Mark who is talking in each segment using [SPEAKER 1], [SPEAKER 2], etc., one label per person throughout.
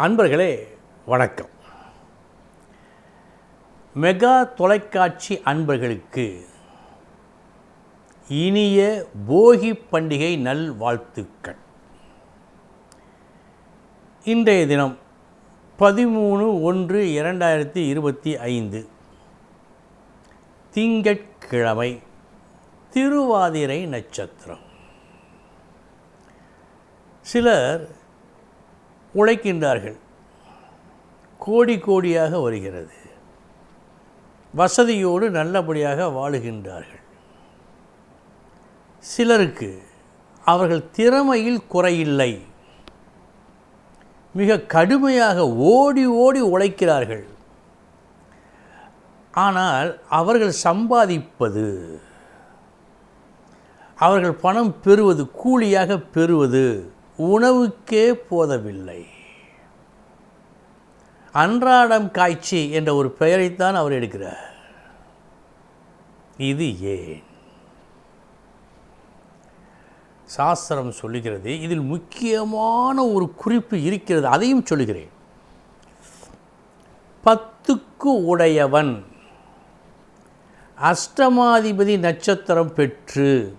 [SPEAKER 1] அன்பர்களே வணக்கம். மெகா தொலைக்காட்சி அன்பர்களுக்கு இனிய போகி பண்டிகை நல்வாழ்த்துக்கள். இன்றைய தினம் பதிமூணு ஒன்று இரண்டாயிரத்தி இருபத்தி ஐந்து. திங்கட்கிழமை திருவாதிரை நட்சத்திரம். சிலர் உழைக்கின்றார்கள். கோடி கோடியாக வருகிறது. வசதியோடு நல்லபடியாக வாழுகின்றார்கள். சிலருக்கு அவர்கள் திறமையில் குறையில்லை. மிக கடுமையாக ஓடி ஓடி உழைக்கிறார்கள். ஆனால் அவர்கள் சம்பாதிப்பது அவர்கள் பணம் பெறுவது கூலியாக பெறுவது உணவுக்கே போதவில்லை. அன்றாடம் காய்ச்சி என்ற ஒரு பெயரைத்தான் அவர் எடுக்கிறார். இது ஏன்? சாஸ்திரம் சொல்லுகிறது இதில் முக்கியமான ஒரு குறிப்பு இருக்கிறது அதையும் சொல்லுகிறேன். பத்துக்கு உடையவன் அஷ்டமாதிபதி நட்சத்திரம் பெற்று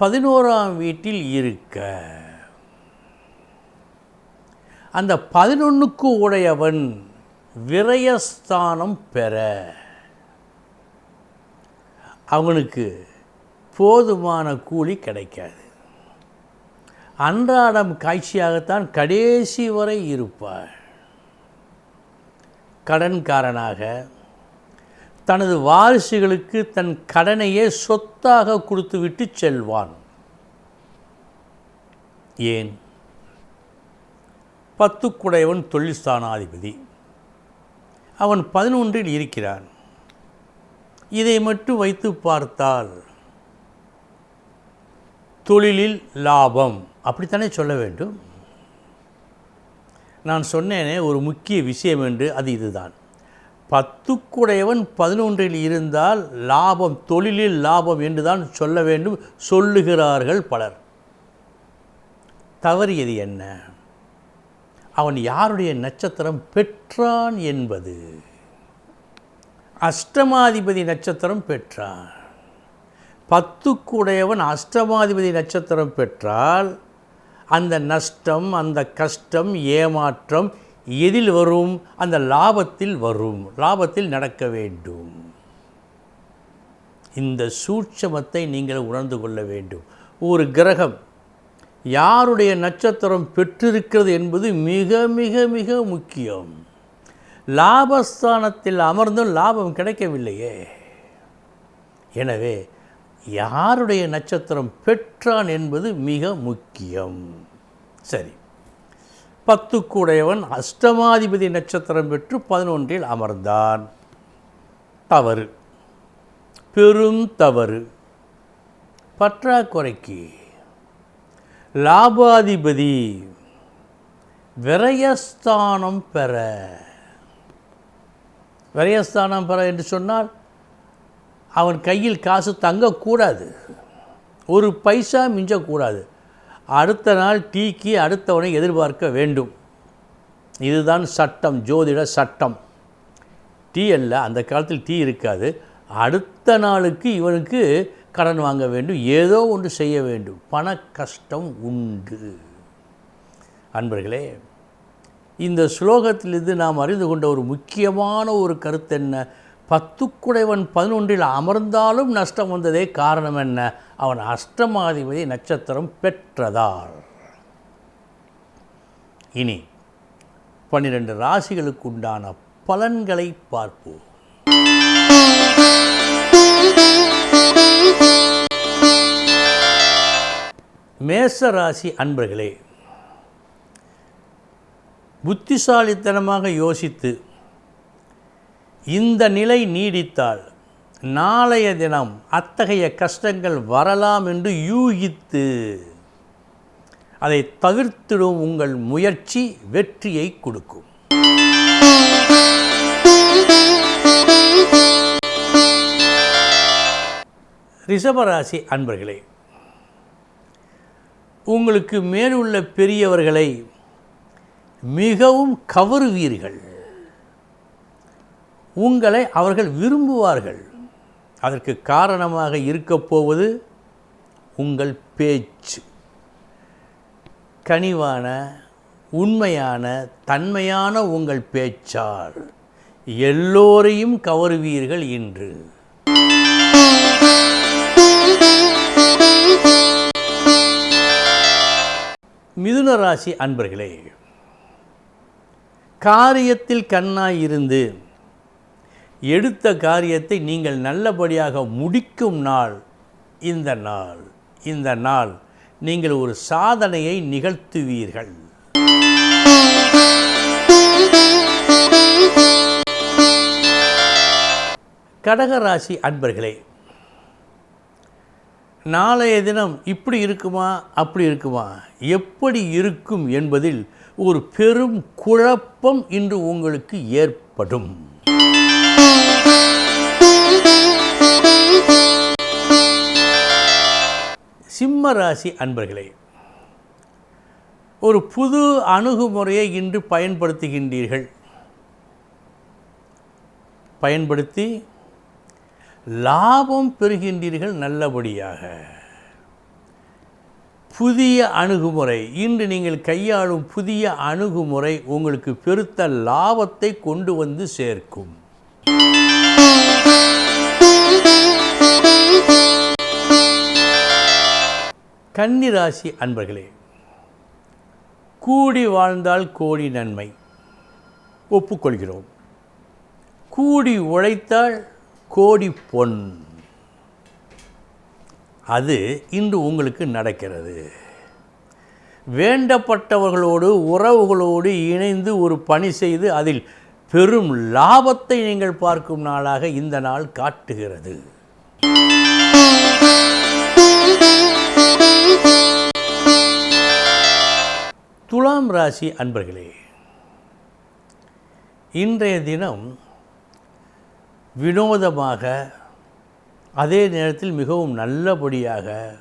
[SPEAKER 1] பதினோராம் வீட்டில் இருக்க. அந்த பதினொன்றுக்கு உடையவன் விரயஸ்தானம் பெற. அவனுக்கு போதுமான கூலி கிடைக்காது. அன்றாடம் காட்சியாகத்தான் கடைசி வரை இருப்பார் கடன்காரனாக தனது வாரிசுகளுக்கு தன் கடனையே சொத்தாக கொடுத்துவிட்டு செல்வான். ஏன்? பத்துக்குடையவன் தொழில்ஸ்தானாதிபதி அவன் பதினொன்றில் இருக்கிறான். இதை மட்டும் வைத்து பார்த்தால் தொழிலில் லாபம். அப்படித்தானே சொல்ல வேண்டும்? நான் சொன்னேனே ஒரு முக்கிய விஷயம் என்று அது இதுதான். பத்துக்குடையவன் பதினொன்றில் இருந்தால் லாபம் தொழிலில் லாபம் என்று தான் சொல்ல வேண்டும் சொல்லுகிறார்கள் பலர். தவறியது என்ன? அவன் யாருடைய நட்சத்திரம்? பெற்றான் என்பது. அஷ்டமாதிபதி நட்சத்திரம் பெற்றான். பத்துக்குடையவன் அஷ்டமாதிபதி நட்சத்திரம் பெற்றால் அந்த நஷ்டம் அந்த கஷ்டம் ஏமாற்றம் எதில் வரும்? அந்த லாபத்தில் வரும். லாபத்தில் நடக்க வேண்டும். இந்த சூட்சமத்தை நீங்கள் உணர்ந்து கொள்ள வேண்டும். ஒரு கிரகம் யாருடைய நட்சத்திரம் பெற்றிருக்கிறது என்பது மிக மிக மிக முக்கியம். லாபஸ்தானத்தில் அமர்ந்தும் லாபம் கிடைக்கவில்லையே. எனவே யாருடைய நட்சத்திரம் பெற்றான் என்பது மிக முக்கியம். சரி. பத்துக்குடையவன் அஷ்டமாதிபதி நட்சத்திரம் பெற்று பதினொன்றில் அமர்ந்தான். தவறு. பெரும் தவறு. பற்றாக்குறைக்கு. லாபாதிபதி விரயஸ்தானம் பெற. விரயஸ்தானம் பெற என்று சொன்னால் அவன் கையில் காசு தங்கக்கூடாது. ஒரு பைசா மிஞ்சக்கூடாது. அடுத்த நாள் டீக்கு அடுத்தவனை எதிர்பார்க்க வேண்டும். இதுதான் சட்டம் ஜோதிட சட்டம். டீ அல்ல அந்த காலத்தில் டீ இருக்காது. அடுத்த நாளுக்கு இவனுக்கு கடன் வாங்க வேண்டும். ஏதோ ஒன்று செய்ய வேண்டும். பண கஷ்டம் உண்டு. அன்பர்களே இந்த ஸ்லோகத்திலிருந்து நாம் அறிந்து கொண்ட ஒரு முக்கியமான ஒரு கருத்து என்ன பத்துக்குடைவன் பதினொன்றில் அமர்ந்தாலும் நஷ்டம் வந்ததே காரணம் என்ன? அவன் அஷ்டமாதிபதி நட்சத்திரம் பெற்றதால். இனி பன்னிரண்டு ராசிகளுக்கு உண்டான பலன்களை பார்ப்போம். மேச ராசி அன்பர்களே புத்திசாலித்தனமாக யோசித்து இந்த நிலை நீடித்தால் நாளைய தினம் அத்தகைய கஷ்டங்கள் வரலாம் என்று யூகித்து அதை தவிர்த்திடும் உங்கள் முயற்சி வெற்றியை கொடுக்கும். ரிஷபராசி அன்பர்களே உங்களுக்கு மேலுள்ள பெரியவர்களை மிகவும் கவருவீர்கள். உங்களை அவர்கள் விரும்புவார்கள். அதற்கு காரணமாக இருக்கப் போவது உங்கள் பேச்சு. கனிவான உண்மையான தன்மையான உங்கள் பேச்சால் எல்லோரையும் கவருவீர்கள் இன்று. மிதுன ராசி அன்பர்களே காரியத்தில் கண்ணாய் இருந்து எடுத்த காரியத்தை நீங்கள் நல்லபடியாக முடிக்கும் நாள் இந்த நாள் இந்த நாள் நீங்கள் ஒரு சாதனையை நிகழ்த்துவீர்கள். கடகராசி அன்பர்களே நாளைய தினம் இப்படி இருக்குமா அப்படி இருக்குமா எப்படி இருக்கும் என்பதில் ஒரு பெரும் குழப்பம் இன்று உங்களுக்கு ஏற்படும். சிம்ம ராசி அன்பர்களே ஒரு புது அணுகுமுறையை இன்று பயன்படுத்துகின்றீர்கள். பயன்படுத்தி லாபம் பெறுகின்றீர்கள் நல்லபடியாக. புதிய அணுகுமுறை இன்று நீங்கள் கையாளும் புதிய அணுகுமுறை உங்களுக்கு பெருத்த லாபத்தை கொண்டு வந்து சேர்க்கும். கன்னிராசி அன்பர்களே கூடி வாழ்ந்தால் கோடி நன்மை. ஒப்புக்கொள்கிறோம். கூடி உழைத்தால் கோடி பொன். அது இன்று உங்களுக்கு நடக்கிறது. வேண்டப்பட்டவர்களோடு உறவுகளோடு இணைந்து ஒரு பணி செய்து அதில் பெரும் லாபத்தை நீங்கள் பார்க்கும் நாளாக இந்த நாள் காட்டுகிறது. துலாம் அன்பர்களே இன்றைய தினம் வினோதமாக அதே நேரத்தில் மிகவும் நல்லபடியாக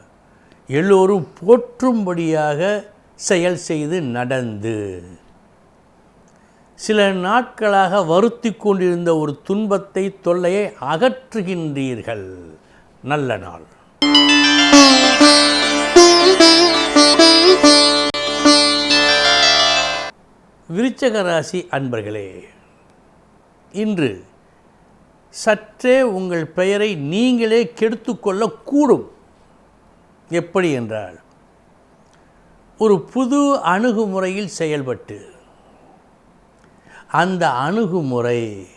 [SPEAKER 1] எல்லோரும் போற்றும்படியாக செயல் செய்து நடந்து சில நாட்களாக வருத்தி கொண்டிருந்த ஒரு துன்பத்தை தொல்லையை அகற்றுகின்றீர்கள். நல்ல நாள். விருச்சக ராசி அன்பர்களே இன்று சற்றே உங்கள் பெயரை நீங்களே கெடுத்துக்கொள்ளக்கூடும் எப்படி என்றால் ஒரு புது அணுகுமுறையில் செயல்பட்டு அந்த அணுகுமுறை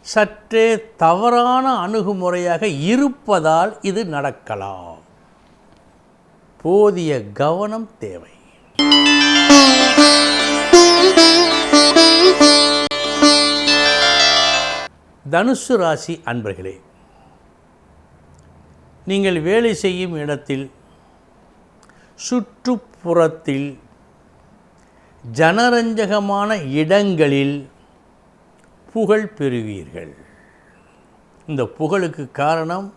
[SPEAKER 1] சற்றே தவறான அணுகுமுறையாக இருப்பதால் இது நடக்கலாம். போதிய கவனம் தேவை. தனுசு ராசி அன்பர்களே நீங்கள் வேலை செய்யும் இடத்தில் சுற்றுப்புறத்தில் ஜனரஞ்சகமான இடங்களில் புகழ் பெறுவீர்கள். இந்த புகழுக்கு காரணம்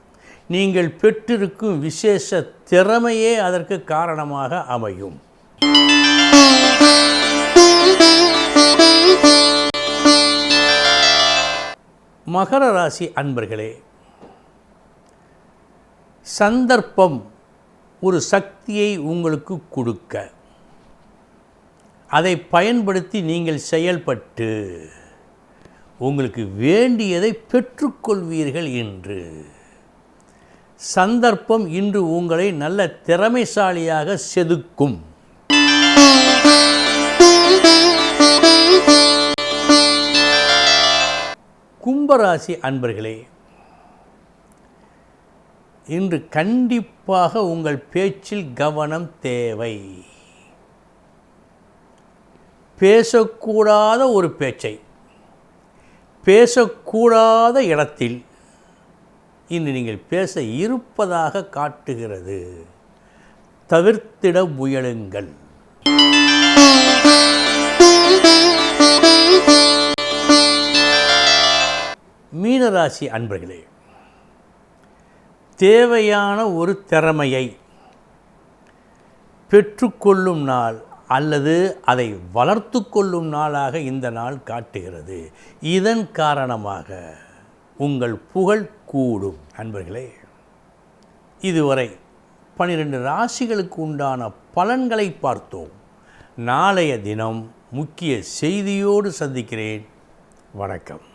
[SPEAKER 1] நீங்கள் பெற்றிருக்கும் விசேஷ திறமையே அதற்கு காரணமாக அமையும். மகர ராசி அன்பர்களே சந்தர்ப்பம் ஒரு சக்தியை உங்களுக்கு கொடுக்க. அதை பயன்படுத்தி நீங்கள் செயல்பட்டு உங்களுக்கு வேண்டியதை பெற்றுக்கொள்வீர்கள் என்று. சந்தர்ப்பம் இன்று உங்களை நல்ல திறமைசாலியாக செதுக்கும். கும்பராசி அன்பர்களே இன்று கண்டிப்பாக உங்கள் பேச்சில் கவனம் தேவை. பேசக்கூடாத ஒரு பேச்சை பேசக்கூடாத இடத்தில் இன்று நீங்கள் பேச இருப்பதாக காட்டுகிறது. தவிர்த்திட முயலுங்கள். மீனராசி அன்பர்களே தேவையான ஒரு திறமையை பெற்றுக்கொள்ளும் நாள் அல்லது அதை வளர்த்து கொள்ளும் நாளாக இந்த நாள் காட்டுகிறது. இதன் காரணமாக உங்கள் புகழ் கூடும் அன்பர்களே. இதுவரை பனிரெண்டு ராசிகளுக்கு உண்டான பலன்களை பார்த்தோம். நாளைய தினம் முக்கிய செய்தியோடு சந்திக்கிறேன். வணக்கம்.